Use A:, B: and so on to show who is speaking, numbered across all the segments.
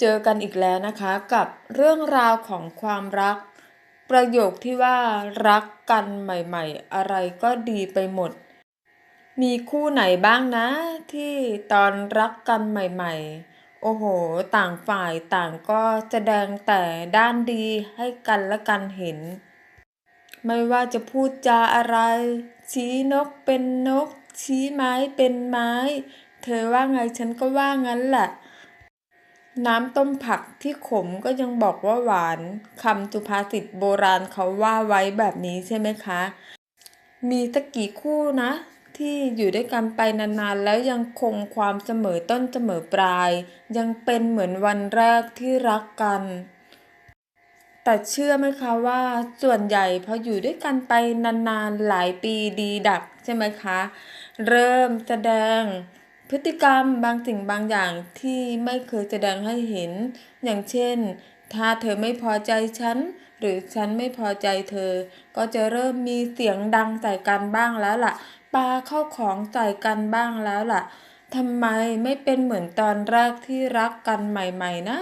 A: เจอกันอีกแล้วนะคะกับเรื่องราวของความรัก ประโยคที่ว่ารักกันใหม่ๆ อะไรก็ดีไปหมด มีคู่ไหนบ้างนะ ที่ตอนรักกันใหม่ๆ โอ้โห ต่างฝ่ายต่างก็แสดงแต่ด้านดีให้กันและกันเห็น ไม่ว่าจะพูดจาอะไร ชี้นกเป็นนก ชี้ไม้เป็นไม้ เธอว่าไงฉันก็ว่างั้นแหละ น้ำต้มผักที่ขมก็ยังบอกว่าหวานคำสุภาษิตโบราณเขาว่าไว้แบบนี้ใช่ไหมคะ มีสักกี่คู่นะ ที่อยู่ด้วยกันไปนานๆ แล้วยังคงความเสมอต้นเสมอปลาย ยังเป็นเหมือนวันแรกที่รักกัน แต่เชื่อไหมคะว่าส่วนใหญ่พออยู่ด้วยกันไปนานๆ หลายปีดีดักใช่ไหมคะ เริ่มแสดง พฤติกรรมบางสิ่งบางอย่างที่ไม่เคยแสดงให้เห็น อย่างเช่น ถ้าเธอไม่พอใจฉัน หรือฉันไม่พอใจเธอ ก็จะเริ่มมีเสียงดังใส่กันบ้างแล้วล่ะปาเข้าของใส่กันบ้างแล้วล่ะทำไมไม่เป็นเหมือนตอนแรกที่รักกันใหม่ ๆ นะ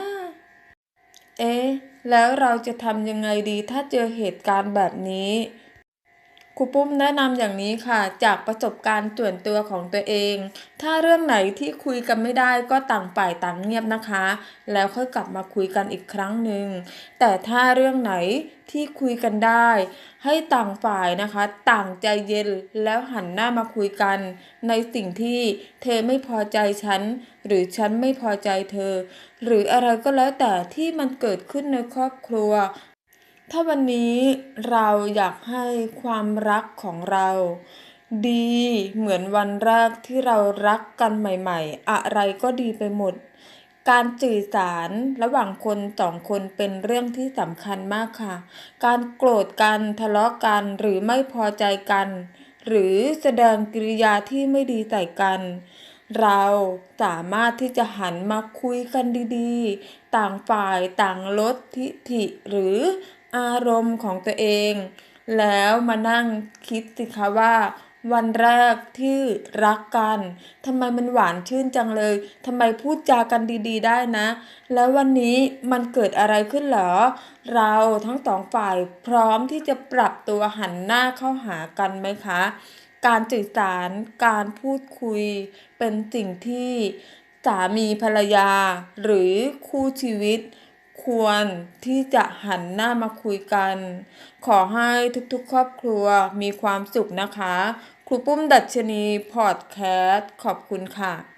A: เอ๊ะ แล้วเราจะทำยังไงดีถ้าเจอเหตุการณ์แบบนี้ ครูปุ้มแนะนำอย่างนี้ค่ะ จากประสบการณ์ส่วนตัวของตัวเอง ถ้าเรื่องไหนที่คุยกันไม่ได้ก็ต่างฝ่ายต่างเงียบนะคะ แล้วค่อยกลับมาคุยกันอีกครั้งหนึ่งแต่ถ้าเรื่องไหนที่คุยกันได้ ให้ต่างฝ่ายนะคะ ต่างใจเย็นแล้วหันหน้ามาคุยกัน ในสิ่งที่เธอไม่พอใจฉัน หรือฉันไม่พอใจเธอ หรืออะไรก็แล้วแต่ที่มันเกิดขึ้นในครอบครัว ถ้าวันนี้เราอยากให้ความรักของเรา ดีเหมือนวันแรกที่เรารักกันใหม่ ๆ อะไรก็ดีไปหมด การสื่อสารระหว่างคนสองคนเป็นเรื่องที่สำคัญมากค่ะ การโกรธกันทะเลาะกันหรือไม่พอใจกัน หรือแสดงกิริยาที่ไม่ดีใส่กันเราสามารถที่จะหันมาคุยกันดีๆ ต่างฝ่ายต่างลดทิฐิหรือ อารมณ์ของตัวเอง แล้วมานั่งคิดสิคะว่า วันแรกที่รักกันทำไมมันหวานชื่นจังเลยทำไมพูดจากันดีๆ ได้นะ แล้ววันนี้มันเกิดอะไรขึ้นเหรอ เราทั้งสองฝ่ายพร้อมที่จะปรับตัวหันหน้าเข้าหากันไหมคะ การสื่อสารการพูดคุยเป็นสิ่งที่สามีภรรยาหรือคู่ชีวิต ควรที่จะหันหน้ามาคุยกัน ขอให้ทุกๆ ครอบครัวมีความสุขนะคะ ครูปุ้มดัชนีพอดแคสต์ขอบคุณค่ะ